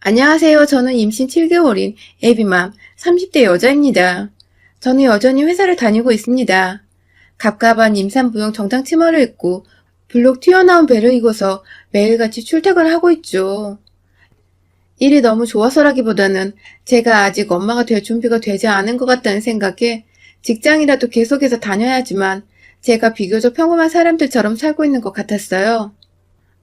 안녕하세요. 저는 임신 7개월인 에비맘 30대 여자입니다. 저는 여전히 회사를 다니고 있습니다. 갑갑한 임산부용 정장 치마를 입고 블록 튀어나온 배를 입고서 매일같이 출퇴근을 하고 있죠. 일이 너무 좋아서라기보다는 제가 아직 엄마가 될 준비가 되지 않은 것 같다는 생각에 직장이라도 계속해서 다녀야지만 제가 비교적 평범한 사람들처럼 살고 있는 것 같았어요.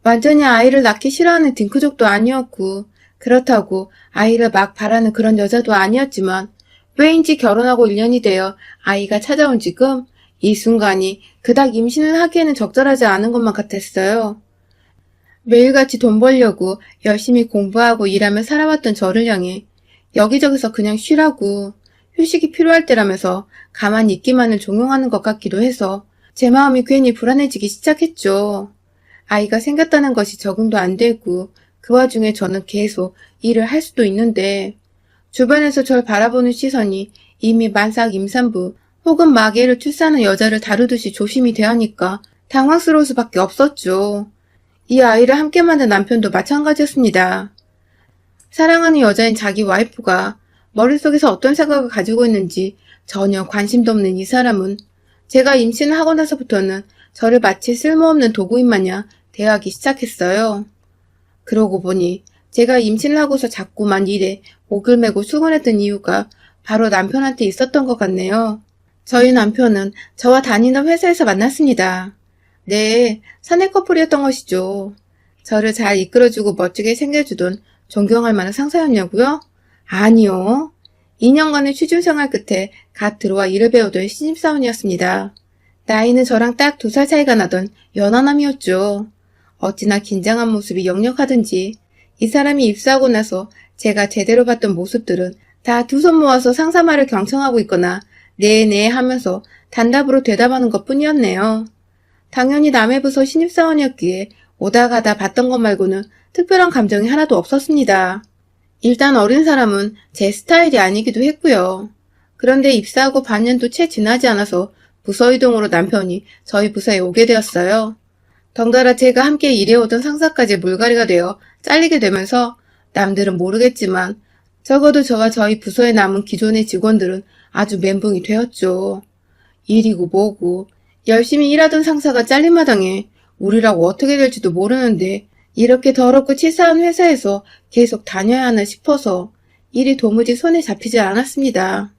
완전히 아이를 낳기 싫어하는 딩크족도 아니었고 그렇다고 아이를 막 바라는 그런 여자도 아니었지만 왜인지 결혼하고 1년이 되어 아이가 찾아온 지금 이 순간이 그닥 임신을 하기에는 적절하지 않은 것만 같았어요. 매일같이 돈 벌려고 열심히 공부하고 일하며 살아왔던 저를 향해 여기저기서 그냥 쉬라고 휴식이 필요할 때라면서 가만히 있기만을 종용하는 것 같기도 해서 제 마음이 괜히 불안해지기 시작했죠. 아이가 생겼다는 것이 적응도 안 되고 그 와중에 저는 계속 일을 할 수도 있는데 주변에서 절 바라보는 시선이 이미 만삭 임산부 혹은 마개를 출산한 여자를 다루듯이 조심이 대하니까 당황스러울 수밖에 없었죠. 이 아이를 함께 만든 남편도 마찬가지였습니다. 사랑하는 여자인 자기 와이프가 머릿속에서 어떤 생각을 가지고 있는지 전혀 관심도 없는 이 사람은 제가 임신을 하고 나서부터는 저를 마치 쓸모없는 도구인 마냥 대하기 시작했어요. 그러고 보니 제가 임신을 하고서 자꾸만 일에 목을 메고 수곤했던 이유가 바로 남편한테 있었던 것 같네요. 저희 남편은 저와 다니던 회사에서 만났습니다. 네, 사내 커플이었던 것이죠. 저를 잘 이끌어주고 멋지게 생겨주던 존경할 만한 상사였냐고요? 아니요. 2년간의 취준 생활 끝에 갓 들어와 일을 배우던 신입사원이었습니다. 나이는 저랑 딱 두 살 차이가 나던 연하남이었죠. 어찌나 긴장한 모습이 역력하든지 이 사람이 입사하고 나서 제가 제대로 봤던 모습들은 다 두 손 모아서 상사 말을 경청하고 있거나 네네 하면서 단답으로 대답하는 것 뿐이었네요. 당연히 남의 부서 신입사원이었기에 오다 가다 봤던 것 말고는 특별한 감정이 하나도 없었습니다. 일단 어린 사람은 제 스타일이 아니기도 했고요. 그런데 입사하고 반년도 채 지나지 않아서 부서 이동으로 남편이 저희 부서에 오게 되었어요. 덩달아 제가 함께 일해오던 상사까지 물갈이가 되어 잘리게 되면서 남들은 모르겠지만 적어도 저와 저희 부서에 남은 기존의 직원들은 아주 멘붕이 되었죠. 일이고 뭐고 열심히 일하던 상사가 잘린 마당에 우리라고 어떻게 될지도 모르는데 이렇게 더럽고 치사한 회사에서 계속 다녀야 하나 싶어서 일이 도무지 손에 잡히지 않았습니다.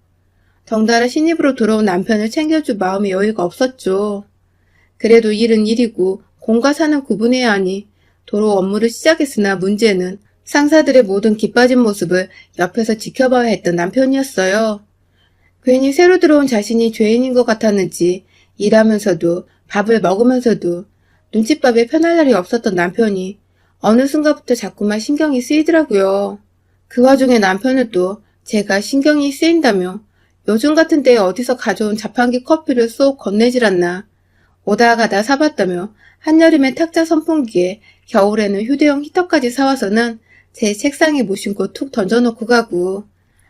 덩달아 신입으로 들어온 남편을 챙겨줄 마음의 여유가 없었죠. 그래도 일은 일이고 공과 사는 구분해야 하니 도로 업무를 시작했으나 문제는 상사들의 모든 기빠진 모습을 옆에서 지켜봐야 했던 남편이었어요. 괜히 새로 들어온 자신이 죄인인 것 같았는지 일하면서도 밥을 먹으면서도 눈칫밥에 편할 날이 없었던 남편이 어느 순간부터 자꾸만 신경이 쓰이더라고요. 그 와중에 남편은 또 제가 신경이 쓰인다며 요즘 같은 때에 어디서 가져온 자판기 커피를 쏙 건네질 않나 오다 가다 사봤다며 한여름에 탁자 선풍기에 겨울에는 휴대용 히터까지 사와서는 제 책상에 무심코 툭 던져놓고 가고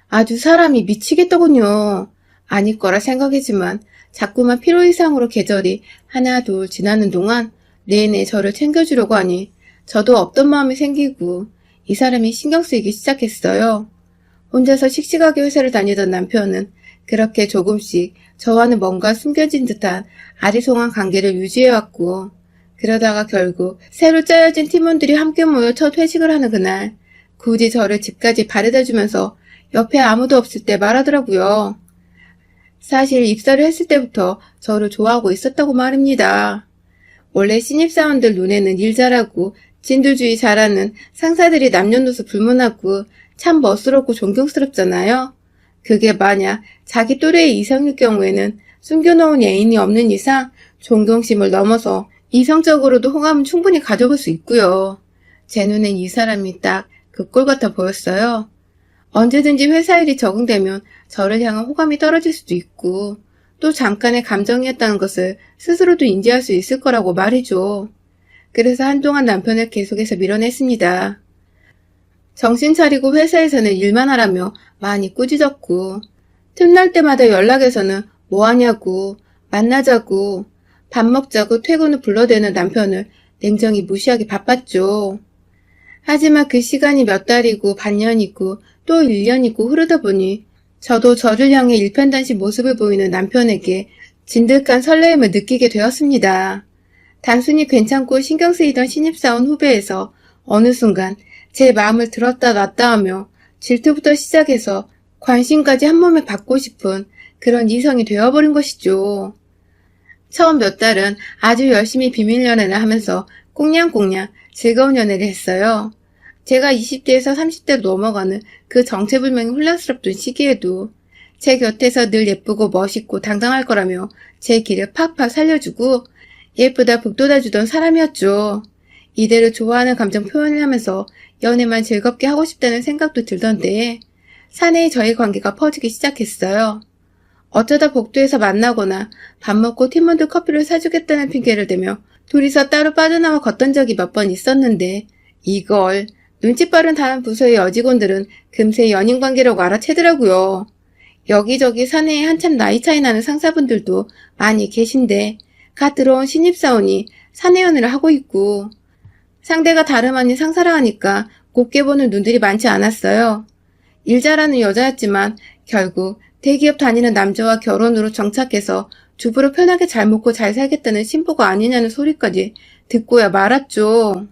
아주 사람이 미치겠더군요. 아닐 거라 생각이지만 자꾸만 필요 이상으로 계절이 하나 둘 지나는 동안 내내 저를 챙겨주려고 하니 저도 없던 마음이 생기고 이 사람이 신경 쓰이기 시작했어요. 혼자서 씩씩하게 회사를 다니던 남편은 그렇게 조금씩 저와는 뭔가 숨겨진 듯한 아리송한 관계를 유지해왔고 그러다가 결국 새로 짜여진 팀원들이 함께 모여 첫 회식을 하는 그날 굳이 저를 집까지 바래다 주면서 옆에 아무도 없을 때 말하더라고요. 사실 입사를 했을 때부터 저를 좋아하고 있었다고 말입니다. 원래 신입사원들 눈에는 일 잘하고 진두주의 잘하는 상사들이 남녀노소 불문하고 참 멋스럽고 존경스럽잖아요. 그게 만약 자기 또래의 이상일 경우에는 숨겨놓은 애인이 없는 이상 존경심을 넘어서 이성적으로도 호감은 충분히 가져볼 수 있고요. 제 눈엔 이 사람이 딱 그 꼴 같아 보였어요. 언제든지 회사 일이 적응되면 저를 향한 호감이 떨어질 수도 있고 또 잠깐의 감정이었다는 것을 스스로도 인지할 수 있을 거라고 말이죠. 그래서 한동안 남편을 계속해서 밀어냈습니다. 정신 차리고 회사에서는 일만 하라며 많이 꾸짖었고 틈날 때마다 연락해서는 뭐 하냐고 만나자고 밥 먹자고 퇴근 후 불러대는 남편을 냉정히 무시하기 바빴죠. 하지만 그 시간이 몇 달이고 반년이고 또 1년이고 흐르다 보니 저도 저를 향해 일편단심 모습을 보이는 남편에게 진득한 설레임을 느끼게 되었습니다. 단순히 괜찮고 신경 쓰이던 신입사원 후배에서 어느 순간 제 마음을 들었다 놨다 하며 질투부터 시작해서 관심까지 한 몸에 받고 싶은 그런 이성이 되어버린 것이죠. 처음 몇 달은 아주 열심히 비밀 연애를 하면서 꽁냥꽁냥 즐거운 연애를 했어요. 제가 20대에서 30대로 넘어가는 그 정체불명의 혼란스럽던 시기에도 제 곁에서 늘 예쁘고 멋있고 당당할 거라며 제 길을 팍팍 살려주고 예쁘다 북돋아주던 사람이었죠. 이대로 좋아하는 감정 표현을 하면서 연애만 즐겁게 하고 싶다는 생각도 들던데 사내의 저희 관계가 퍼지기 시작했어요. 어쩌다 복도에서 만나거나 밥 먹고 팀원들 커피를 사주겠다는 핑계를 대며 둘이서 따로 빠져나와 걷던 적이 몇 번 있었는데 이걸 눈치 빠른 다른 부서의 여직원들은 금세 연인 관계라고 알아채더라고요. 여기저기 사내에 한참 나이 차이 나는 상사분들도 많이 계신데 갓 들어온 신입사원이 사내 연애를 하고 있고 상대가 다름 아닌 상사라 하니까 곱게 보는 눈들이 많지 않았어요. 일 잘하는 여자였지만 결국 대기업 다니는 남자와 결혼으로 정착해서 주부로 편하게 잘 먹고 잘 살겠다는 신부가 아니냐는 소리까지 듣고야 말았죠.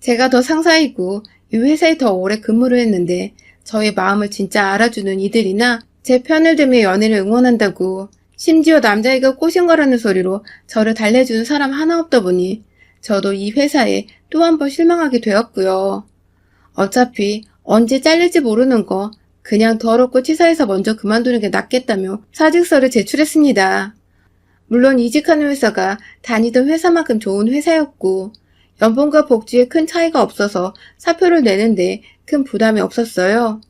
제가 더 상사이고 이 회사에 더 오래 근무를 했는데 저의 마음을 진짜 알아주는 이들이나 제 편을 들며 연애를 응원한다고 심지어 남자애가 꼬신 거라는 소리로 저를 달래주는 사람 하나 없다 보니 저도 이 회사에 또 한 번 실망하게 되었고요. 어차피 언제 잘릴지 모르는 거 그냥 더럽고 치사해서 먼저 그만두는 게 낫겠다며 사직서를 제출했습니다. 물론 이직하는 회사가 다니던 회사만큼 좋은 회사였고 연봉과 복지에 큰 차이가 없어서 사표를 내는데 큰 부담이 없었어요.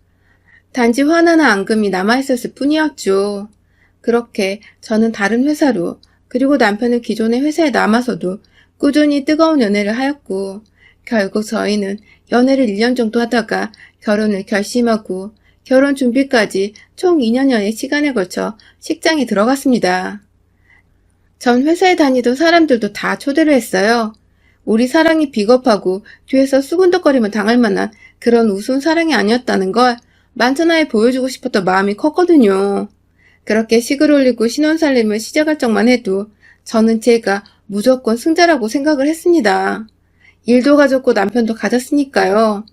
단지 화나나 앙금이 남아있었을 뿐이었죠. 그렇게 저는 다른 회사로 그리고 남편은 기존의 회사에 남아서도 꾸준히 뜨거운 연애를 하였고 결국 저희는 연애를 1년 정도 하다가 결혼을 결심하고 결혼 준비까지 총 2년여의 시간에 걸쳐 식장에 들어갔습니다. 전 회사에 다니던 사람들도 다 초대를 했어요. 우리 사랑이 비겁하고 뒤에서 수군덕거리면 당할 만한 그런 우스운 사랑이 아니었다는 걸 만천하에 보여주고 싶었던 마음이 컸거든요. 그렇게 식을 올리고 신혼살림을 시작할 적만 해도 저는 제가 무조건 승자라고 생각을 했습니다. 일도 가졌고 남편도 가졌으니까요.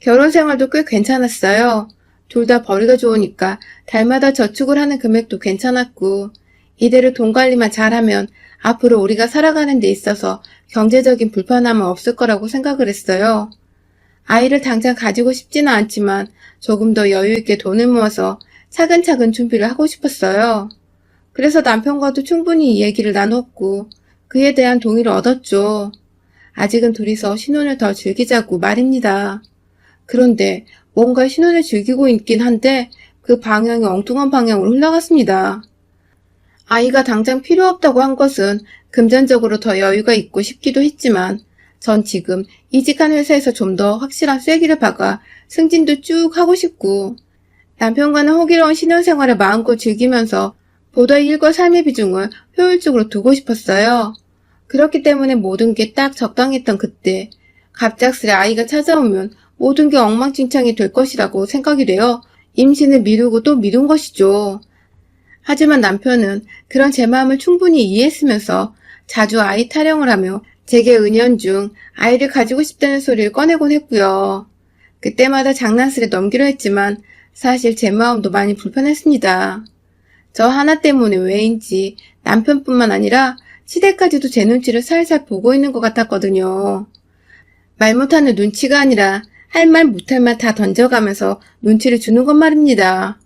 결혼 생활도 꽤 괜찮았어요. 둘 다 벌이가 좋으니까 달마다 저축을 하는 금액도 괜찮았고 이대로 돈 관리만 잘하면 앞으로 우리가 살아가는 데 있어서 경제적인 불편함은 없을 거라고 생각을 했어요. 아이를 당장 가지고 싶지는 않지만 조금 더 여유 있게 돈을 모아서 차근차근 준비를 하고 싶었어요. 그래서 남편과도 충분히 이 얘기를 나눴고 그에 대한 동의를 얻었죠. 아직은 둘이서 신혼을 더 즐기자고 말입니다. 그런데 뭔가 신혼을 즐기고 있긴 한데 그 방향이 엉뚱한 방향으로 흘러갔습니다. 아이가 당장 필요 없다고 한 것은 금전적으로 더 여유가 있고 싶기도 했지만 전 지금 이직한 회사에서 좀 더 확실한 쐐기를 박아 승진도 쭉 하고 싶고 남편과는 호기로운 신혼생활을 마음껏 즐기면서 보다 일과 삶의 비중을 효율적으로 두고 싶었어요. 그렇기 때문에 모든 게 딱 적당했던 그때 갑작스레 아이가 찾아오면 모든 게 엉망진창이 될 것이라고 생각이 되어 임신을 미루고 또 미룬 것이죠. 하지만 남편은 그런 제 마음을 충분히 이해했으면서 자주 아이 타령을 하며 제게 은연중 아이를 가지고 싶다는 소리를 꺼내곤 했고요. 그때마다 장난스레 넘기려 했지만 사실 제 마음도 많이 불편했습니다. 저 하나 때문에 왜인지 남편뿐만 아니라 시댁까지도 제 눈치를 살살 보고 있는 것 같았거든요. 말 못하는 눈치가 아니라 할 말 못할 말 다 던져가면서 눈치를 주는 것 말입니다.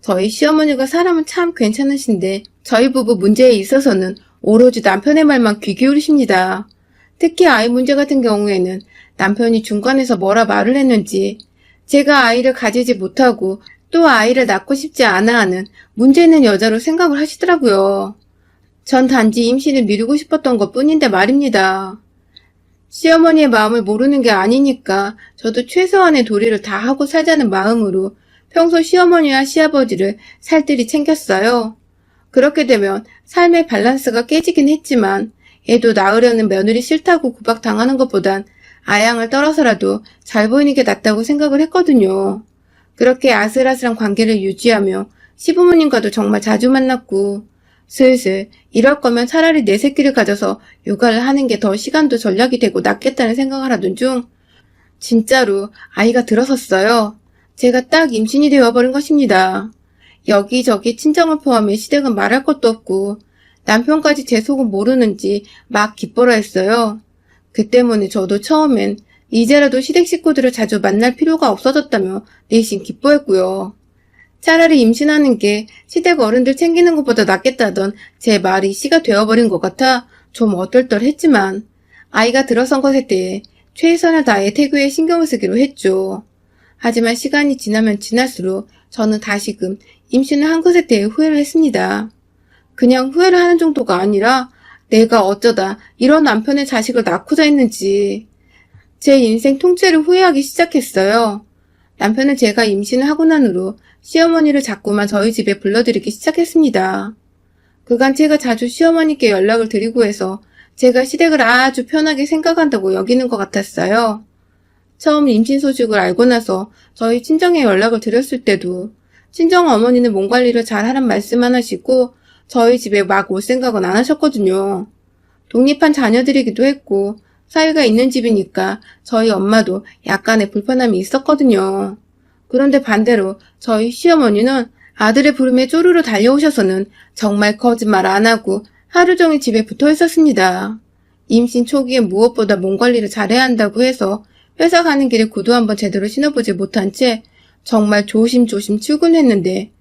저희 시어머니가 사람은 참 괜찮으신데 저희 부부 문제에 있어서는 오로지 남편의 말만 귀 기울이십니다. 특히 아이 문제 같은 경우에는 남편이 중간에서 뭐라 말을 했는지 제가 아이를 가지지 못하고 또 아이를 낳고 싶지 않아 하는 문제 있는 여자로 생각을 하시더라고요. 전 단지 임신을 미루고 싶었던 것 뿐인데 말입니다. 시어머니의 마음을 모르는 게 아니니까 저도 최소한의 도리를 다 하고 살자는 마음으로 평소 시어머니와 시아버지를 살뜰히 챙겼어요. 그렇게 되면 삶의 밸런스가 깨지긴 했지만 애도 낳으려는 며느리 싫다고 구박당하는 것보단 아양을 떨어서라도 잘 보이는 게 낫다고 생각을 했거든요. 그렇게 아슬아슬한 관계를 유지하며 시부모님과도 정말 자주 만났고 슬슬 이럴 거면 차라리 내 새끼를 가져서 육아를 하는 게 더 시간도 전략이 되고 낫겠다는 생각을 하던 중 진짜로 아이가 들어섰어요. 제가 딱 임신이 되어버린 것입니다. 여기저기 친정을 포함해 시댁은 말할 것도 없고 남편까지 제 속은 모르는지 막 기뻐라 했어요. 그 때문에 저도 처음엔 이제라도 시댁 식구들을 자주 만날 필요가 없어졌다며 내심 기뻐했고요. 차라리 임신하는 게 시댁 어른들 챙기는 것보다 낫겠다던 제 말이 씨가 되어버린 것 같아 좀 어떨떨했지만 아이가 들어선 것에 대해 최선을 다해 태교에 신경을 쓰기로 했죠. 하지만 시간이 지나면 지날수록 저는 다시금 임신을 한 것에 대해 후회를 했습니다. 그냥 후회를 하는 정도가 아니라 내가 어쩌다 이런 남편의 자식을 낳고자 했는지 제 인생 통째를 후회하기 시작했어요. 남편은 제가 임신을 하고 난 후로 시어머니를 자꾸만 저희 집에 불러들이기 시작했습니다. 그간 제가 자주 시어머니께 연락을 드리고 해서 제가 시댁을 아주 편하게 생각한다고 여기는 것 같았어요. 처음 임신 소식을 알고 나서 저희 친정에 연락을 드렸을 때도 친정 어머니는 몸 관리를 잘 하란 말씀만 하시고 저희 집에 막 올 생각은 안 하셨거든요. 독립한 자녀들이기도 했고 사위가 있는 집이니까 저희 엄마도 약간의 불편함이 있었거든요. 그런데 반대로 저희 시어머니는 아들의 부름에 쪼르르 달려오셔서는 정말 거짓말 안 하고 하루 종일 집에 붙어 있었습니다. 임신 초기에 무엇보다 몸 관리를 잘해야 한다고 해서 회사 가는 길에 구두 한번 제대로 신어보지 못한 채 정말 조심조심 출근했는데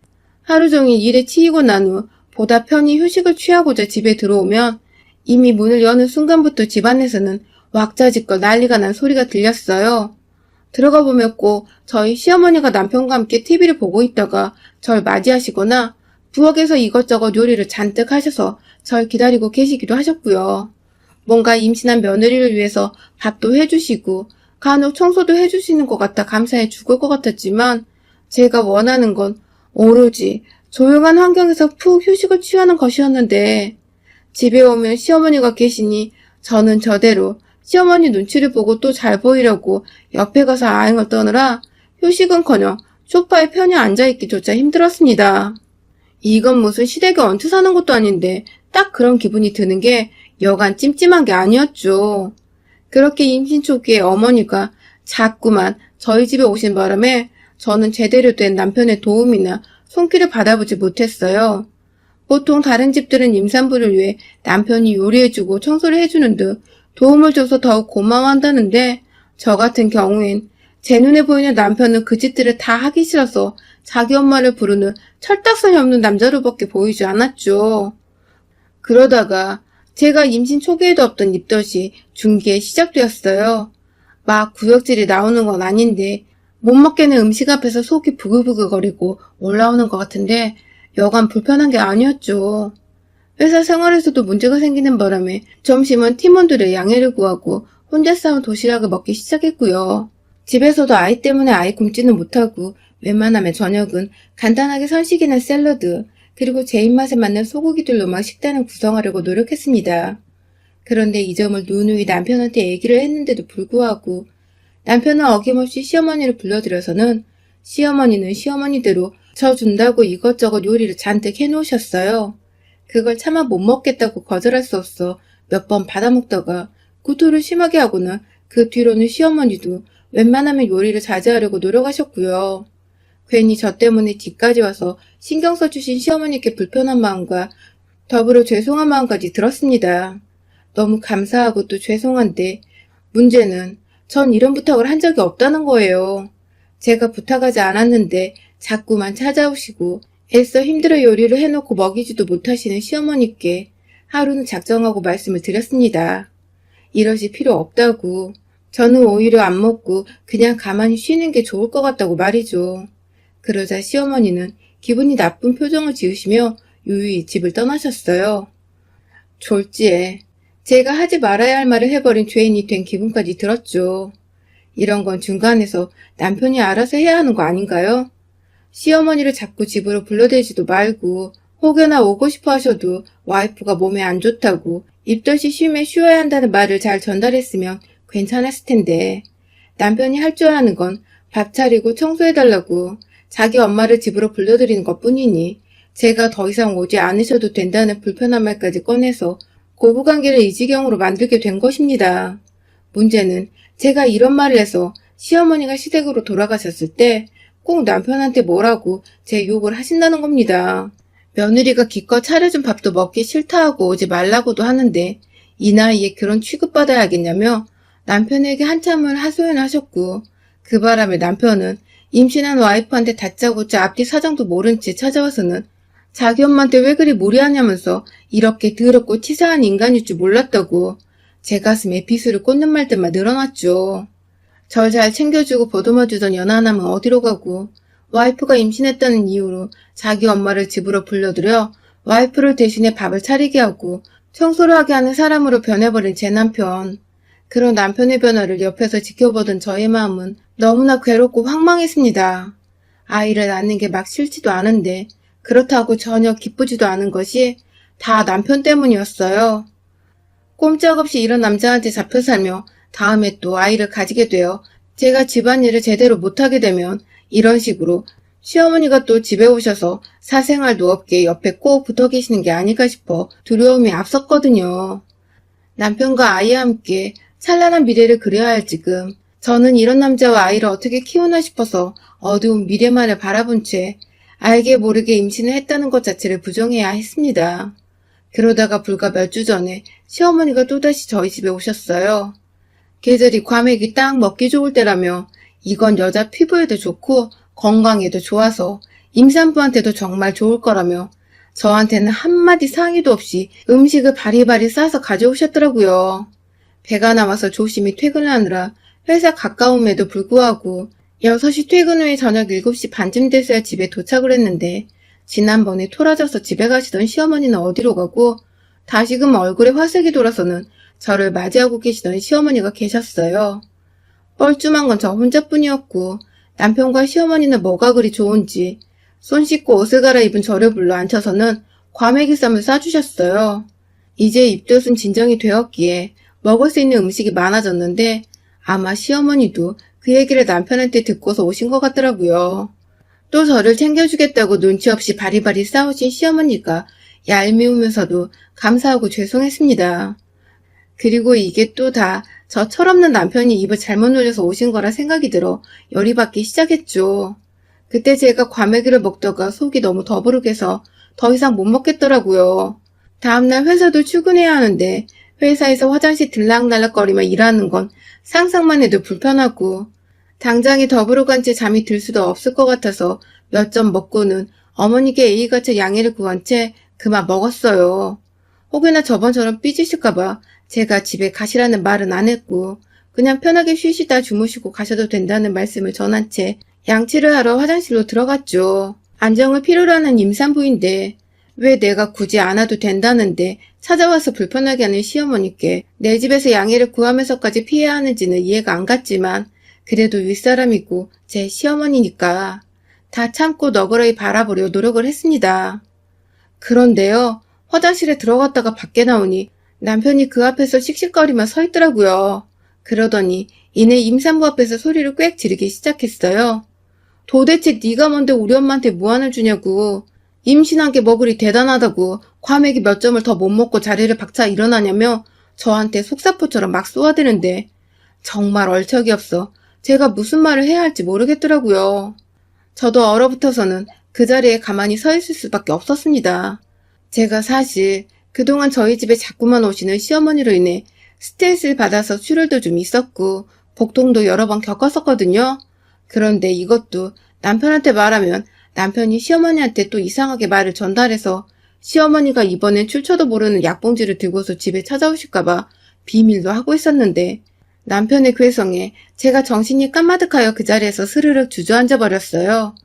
하루 종일 일에 치이고 난 후 보다 편히 휴식을 취하고자 집에 들어오면 이미 문을 여는 순간부터 집안에서는 왁자지껄 난리가 난 소리가 들렸어요. 들어가 보면 꼭 저희 시어머니가 남편과 함께 TV를 보고 있다가 절 맞이하시거나 부엌에서 이것저것 요리를 잔뜩 하셔서 절 기다리고 계시기도 하셨고요. 뭔가 임신한 며느리를 위해서 밥도 해주시고 간혹 청소도 해주시는 것 같아 감사해 죽을 것 같았지만 제가 원하는 건 오로지 조용한 환경에서 푹 휴식을 취하는 것이었는데 집에 오면 시어머니가 계시니 저는 저대로 시어머니 눈치를 보고 또 잘 보이려고 옆에 가서 아행을 떠느라 휴식은커녕 소파에 편히 앉아있기조차 힘들었습니다. 이건 무슨 시댁에 얹혀 사는 것도 아닌데 딱 그런 기분이 드는 게 여간 찜찜한 게 아니었죠. 그렇게 임신 초기에 어머니가 자꾸만 저희 집에 오신 바람에 저는 제대로 된 남편의 도움이나 손길을 받아보지 못했어요. 보통 다른 집들은 임산부를 위해 남편이 요리해주고 청소를 해주는 듯 도움을 줘서 더욱 고마워한다는데 저 같은 경우엔 제 눈에 보이는 남편은 그 짓들을 다 하기 싫어서 자기 엄마를 부르는 철딱선이 없는 남자로밖에 보이지 않았죠. 그러다가 제가 임신 초기에도 없던 입덧이 중기에 시작되었어요. 막 구역질이 나오는 건 아닌데 못 먹겠는 음식 앞에서 속이 부글부글거리고 올라오는 것 같은데 여간 불편한 게 아니었죠. 회사 생활에서도 문제가 생기는 바람에 점심은 팀원들의 양해를 구하고 혼자 싸운 도시락을 먹기 시작했고요. 집에서도 아이 때문에 아이 굶지는 못하고 웬만하면 저녁은 간단하게 선식이나 샐러드 그리고 제 입맛에 맞는 소고기들로만 식단을 구성하려고 노력했습니다. 그런데 이 점을 누누이 남편한테 얘기를 했는데도 불구하고 남편은 어김없이 시어머니를 불러들여서는 시어머니는 시어머니대로 저 준다고 이것저것 요리를 잔뜩 해놓으셨어요. 그걸 차마 못 먹겠다고 거절할 수 없어 몇 번 받아먹다가 구토를 심하게 하고는 그 뒤로는 시어머니도 웬만하면 요리를 자제하려고 노력하셨고요. 괜히 저 때문에 뒤까지 와서 신경 써주신 시어머니께 불편한 마음과 더불어 죄송한 마음까지 들었습니다. 너무 감사하고 또 죄송한데 문제는 전 이런 부탁을 한 적이 없다는 거예요. 제가 부탁하지 않았는데 자꾸만 찾아오시고 애써 힘들어 요리를 해놓고 먹이지도 못하시는 시어머니께 하루는 작정하고 말씀을 드렸습니다. 이러실 필요 없다고. 저는 오히려 안 먹고 그냥 가만히 쉬는 게 좋을 것 같다고 말이죠. 그러자 시어머니는 기분이 나쁜 표정을 지으시며 유유히 집을 떠나셨어요. 졸지에 제가 하지 말아야 할 말을 해버린 죄인이 된 기분까지 들었죠. 이런 건 중간에서 남편이 알아서 해야 하는 거 아닌가요? 시어머니를 자꾸 집으로 불러대지도 말고 혹여나 오고 싶어 하셔도 와이프가 몸에 안 좋다고 입덧이 쉬면 쉬어야 한다는 말을 잘 전달했으면 괜찮았을 텐데. 남편이 할 줄 아는 건 밥 차리고 청소해달라고 자기 엄마를 집으로 불러들이는 것 뿐이니 제가 더 이상 오지 않으셔도 된다는 불편한 말까지 꺼내서 고부관계를 이 지경으로 만들게 된 것입니다. 문제는 제가 이런 말을 해서 시어머니가 시댁으로 돌아가셨을 때 꼭 남편한테 뭐라고 제 욕을 하신다는 겁니다. 며느리가 기껏 차려준 밥도 먹기 싫다 하고 오지 말라고도 하는데 이 나이에 그런 취급받아야겠냐며 남편에게 한참을 하소연하셨고 그 바람에 남편은 임신한 와이프한테 다짜고짜 앞뒤 사정도 모른 채 찾아와서는 자기 엄마한테 왜 그리 무리하냐면서 이렇게 더럽고 치사한 인간일 줄 몰랐다고 제 가슴에 비수를 꽂는 말들만 늘어났죠. 절 잘 챙겨주고 보듬어주던 연하남은 어디로 가고 와이프가 임신했다는 이유로 자기 엄마를 집으로 불러들여 와이프를 대신해 밥을 차리게 하고 청소를 하게 하는 사람으로 변해버린 제 남편. 그런 남편의 변화를 옆에서 지켜보던 저의 마음은 너무나 괴롭고 황망했습니다. 아이를 낳는 게 막 싫지도 않은데 그렇다고 전혀 기쁘지도 않은 것이 다 남편 때문이었어요. 꼼짝없이 이런 남자한테 잡혀 살며 다음에 또 아이를 가지게 되어 제가 집안일을 제대로 못하게 되면 이런 식으로 시어머니가 또 집에 오셔서 사생활도 없게 옆에 꼭 붙어 계시는 게 아닐까 싶어 두려움이 앞섰거든요. 남편과 아이와 함께 찬란한 미래를 그려야 할 지금 저는 이런 남자와 아이를 어떻게 키우나 싶어서 어두운 미래만을 바라본 채 알게 모르게 임신을 했다는 것 자체를 부정해야 했습니다. 그러다가 불과 몇 주 전에 시어머니가 또다시 저희 집에 오셨어요. 계절이 과메기 딱 먹기 좋을 때라며 이건 여자 피부에도 좋고 건강에도 좋아서 임산부한테도 정말 좋을 거라며 저한테는 한마디 상의도 없이 음식을 바리바리 싸서 가져오셨더라고요. 배가 나와서 조심히 퇴근하느라 회사 가까움에도 불구하고 6시 퇴근 후에 저녁 7시 반쯤 돼서야 집에 도착을 했는데 지난번에 토라져서 집에 가시던 시어머니는 어디로 가고 다시금 얼굴에 화색이 돌아서는 저를 맞이하고 계시던 시어머니가 계셨어요. 뻘쭘한 건 저 혼자뿐이었고 남편과 시어머니는 뭐가 그리 좋은지 손 씻고 옷을 갈아입은 저를 불러 앉혀서는 과메기쌈을 싸주셨어요. 이제 입덧은 진정이 되었기에 먹을 수 있는 음식이 많아졌는데 아마 시어머니도 그 얘기를 남편한테 듣고서 오신 것 같더라고요. 또 저를 챙겨주겠다고 눈치 없이 바리바리 싸우신 시어머니가 얄미우면서도 감사하고 죄송했습니다. 그리고 이게 또 다 저 철없는 남편이 입을 잘못 놀려서 오신 거라 생각이 들어 열이 받기 시작했죠. 그때 제가 과메기를 먹다가 속이 너무 더부룩해서 더 이상 못 먹겠더라고요. 다음날 회사도 출근해야 하는데 회사에서 화장실 들락날락거리며 일하는 건 상상만 해도 불편하고 당장에 더부룩한 채 잠이 들 수도 없을 것 같아서 몇 점 먹고는 어머니께 A같이 양해를 구한 채 그만 먹었어요. 혹여나 저번처럼 삐지실까봐 제가 집에 가시라는 말은 안 했고 그냥 편하게 쉬시다 주무시고 가셔도 된다는 말씀을 전한 채 양치를 하러 화장실로 들어갔죠. 안정을 필요로 하는 임산부인데 왜 내가 굳이 안 와도 된다는데 찾아와서 불편하게 하는 시어머니께 내 집에서 양해를 구하면서까지 피해야 하는지는 이해가 안 갔지만 그래도 윗사람이고 제 시어머니니까 다 참고 너그러이 바라보려 노력을 했습니다. 그런데요, 화장실에 들어갔다가 밖에 나오니 남편이 그 앞에서 씩씩거리며 서 있더라고요. 그러더니 이내 임산부 앞에서 소리를 꽥 지르기 시작했어요. 도대체 네가 뭔데 우리 엄마한테 무안을 주냐고. 임신한 게뭐 그리 대단하다고 과메기 몇 점을 더 못 먹고 자리를 박차 일어나냐며 저한테 속사포처럼 막 쏘아대는데 정말 얼척이 없어 제가 무슨 말을 해야 할지 모르겠더라고요. 저도 얼어붙어서는 그 자리에 가만히 서 있을 수밖에 없었습니다. 제가 사실 그동안 저희 집에 자꾸만 오시는 시어머니로 인해 스트레스를 받아서 출혈도 좀 있었고 복통도 여러 번 겪었었거든요. 그런데 이것도 남편한테 말하면 남편이 시어머니한테 또 이상하게 말을 전달해서 시어머니가 이번엔 출처도 모르는 약봉지를 들고서 집에 찾아오실까봐 비밀로 하고 있었는데 남편의 괴성에 제가 정신이 까마득하여 그 자리에서 스르륵 주저앉아 버렸어요.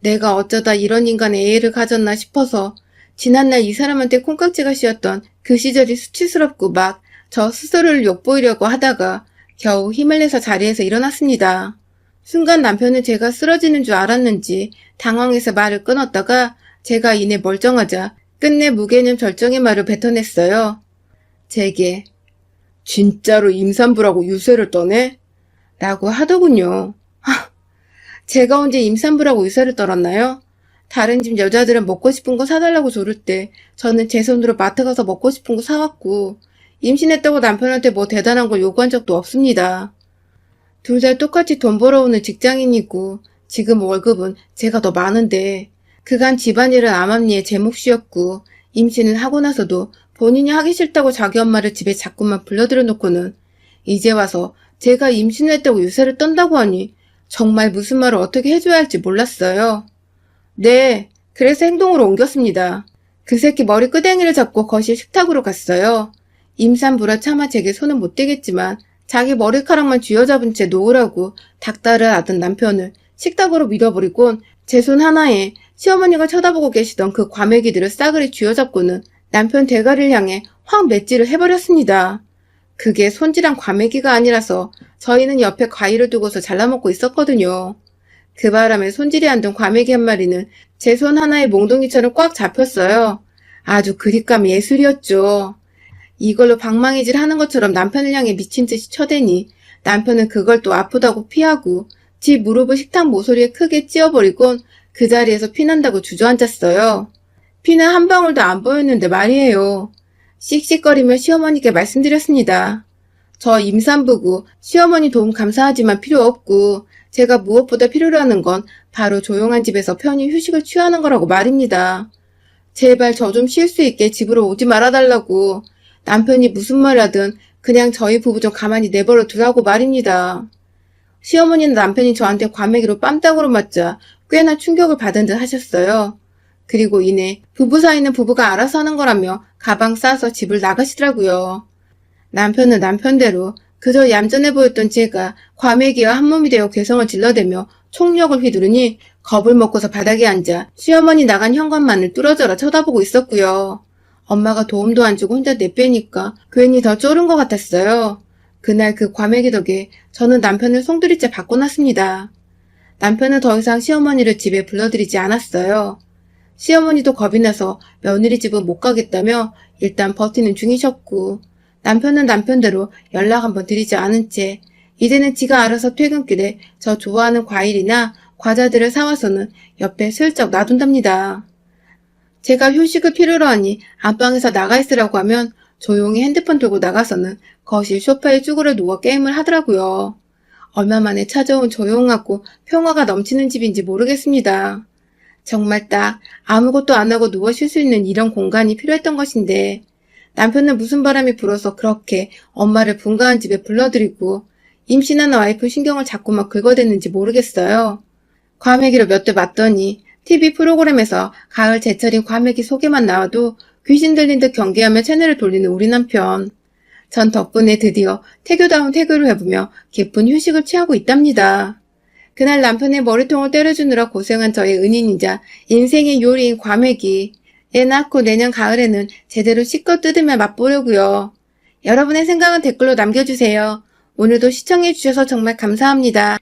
내가 어쩌다 이런 인간의 애를 가졌나 싶어서 지난날 이 사람한테 콩깍지가 씌었던 그 시절이 수치스럽고 막 저 스스로를 욕보이려고 하다가 겨우 힘을 내서 자리에서 일어났습니다. 순간 남편은 제가 쓰러지는 줄 알았는지 당황해서 말을 끊었다가 제가 이내 멀쩡하자 끝내 무개념 절정의 말을 뱉어냈어요. 제게 진짜로 임산부라고 유세를 떠네? 라고 하더군요. 하, 제가 언제 임산부라고 유세를 떨었나요? 다른 집 여자들은 먹고 싶은 거 사달라고 조를 때 저는 제 손으로 마트 가서 먹고 싶은 거 사왔고 임신했다고 남편한테 뭐 대단한 걸 요구한 적도 없습니다. 둘 다 똑같이 돈 벌어오는 직장인이고 지금 월급은 제가 더 많은데 그간 집안일은 암암리에 제 몫이었고 임신을 하고 나서도 본인이 하기 싫다고 자기 엄마를 집에 자꾸만 불러들여 놓고는 이제 와서 제가 임신을 했다고 유세를 떤다고 하니 정말 무슨 말을 어떻게 해줘야 할지 몰랐어요. 네, 그래서 행동으로 옮겼습니다. 그 새끼 머리 끄댕이를 잡고 거실 식탁으로 갔어요. 임산부라 차마 제게 손은 못 대겠지만 자기 머리카락만 쥐어잡은 채 놓으라고 닥달을 하던 남편을 식탁으로 밀어버리곤 제 손 하나에 시어머니가 쳐다보고 계시던 그 과메기들을 싸그리 쥐어잡고는 남편 대가리를 향해 확 맷질을 해버렸습니다. 그게 손질한 과메기가 아니라서 저희는 옆에 과일을 두고서 잘라먹고 있었거든요. 그 바람에 손질이 안 된 과메기 한 마리는 제 손 하나에 몽둥이처럼 꽉 잡혔어요. 아주 그립감 예술이었죠. 이걸로 방망이질 하는 것처럼 남편을 향해 미친 듯이 쳐대니 남편은 그걸 또 아프다고 피하고 지 무릎을 식탁 모서리에 크게 찧어버리곤 그 자리에서 피난다고 주저앉았어요. 피는 한 방울도 안 보였는데 말이에요. 씩씩거리며 시어머니께 말씀드렸습니다. 저 임산부고 시어머니 도움 감사하지만 필요 없고 제가 무엇보다 필요로 하는 건 바로 조용한 집에서 편히 휴식을 취하는 거라고 말입니다. 제발 저 좀 쉴 수 있게 집으로 오지 말아달라고 남편이 무슨 말 하든 그냥 저희 부부 좀 가만히 내버려 두라고 말입니다. 시어머니는 남편이 저한테 과메기로 뺨땅으로 맞자 꽤나 충격을 받은 듯 하셨어요. 그리고 이내 부부 사이는 부부가 알아서 하는 거라며 가방 싸서 집을 나가시더라고요. 남편은 남편대로 그저 얌전해 보였던 제가 과메기와 한몸이 되어 괴성을 질러대며 총력을 휘두르니 겁을 먹고서 바닥에 앉아 시어머니 나간 현관만을 뚫어져라 쳐다보고 있었고요. 엄마가 도움도 안 주고 혼자 내빼니까 괜히 더 쫄은 것 같았어요. 그날 그 과메기 덕에 저는 남편을 송두리째 바꿔놨습니다. 남편은 더 이상 시어머니를 집에 불러들이지 않았어요. 시어머니도 겁이 나서 며느리 집은 못 가겠다며 일단 버티는 중이셨고 남편은 남편대로 연락 한번 드리지 않은 채 이제는 지가 알아서 퇴근길에 저 좋아하는 과일이나 과자들을 사와서는 옆에 슬쩍 놔둔답니다. 제가 휴식을 필요로 하니 안방에서 나가 있으라고 하면 조용히 핸드폰 들고 나가서는 거실 소파에 쭈그려 누워 게임을 하더라고요. 얼마 만에 찾아온 조용하고 평화가 넘치는 집인지 모르겠습니다. 정말 딱 아무것도 안 하고 누워 쉴 수 있는 이런 공간이 필요했던 것인데 남편은 무슨 바람이 불어서 그렇게 엄마를 분가한 집에 불러들이고 임신한 와이프 신경을 자꾸만 긁어댔는지 모르겠어요. 과메기로 몇 대 맞더니 TV 프로그램에서 가을 제철인 과메기 소개만 나와도 귀신 들린 듯 경계하며 채널을 돌리는 우리 남편. 전 덕분에 드디어 태교다운 태교를 해보며 깊은 휴식을 취하고 있답니다. 그날 남편의 머리통을 때려주느라 고생한 저의 은인이자 인생의 요리인 과메기. 애 낳고 내년 가을에는 제대로 씻고 뜯으며 맛보려고요. 여러분의 생각은 댓글로 남겨주세요. 오늘도 시청해주셔서 정말 감사합니다.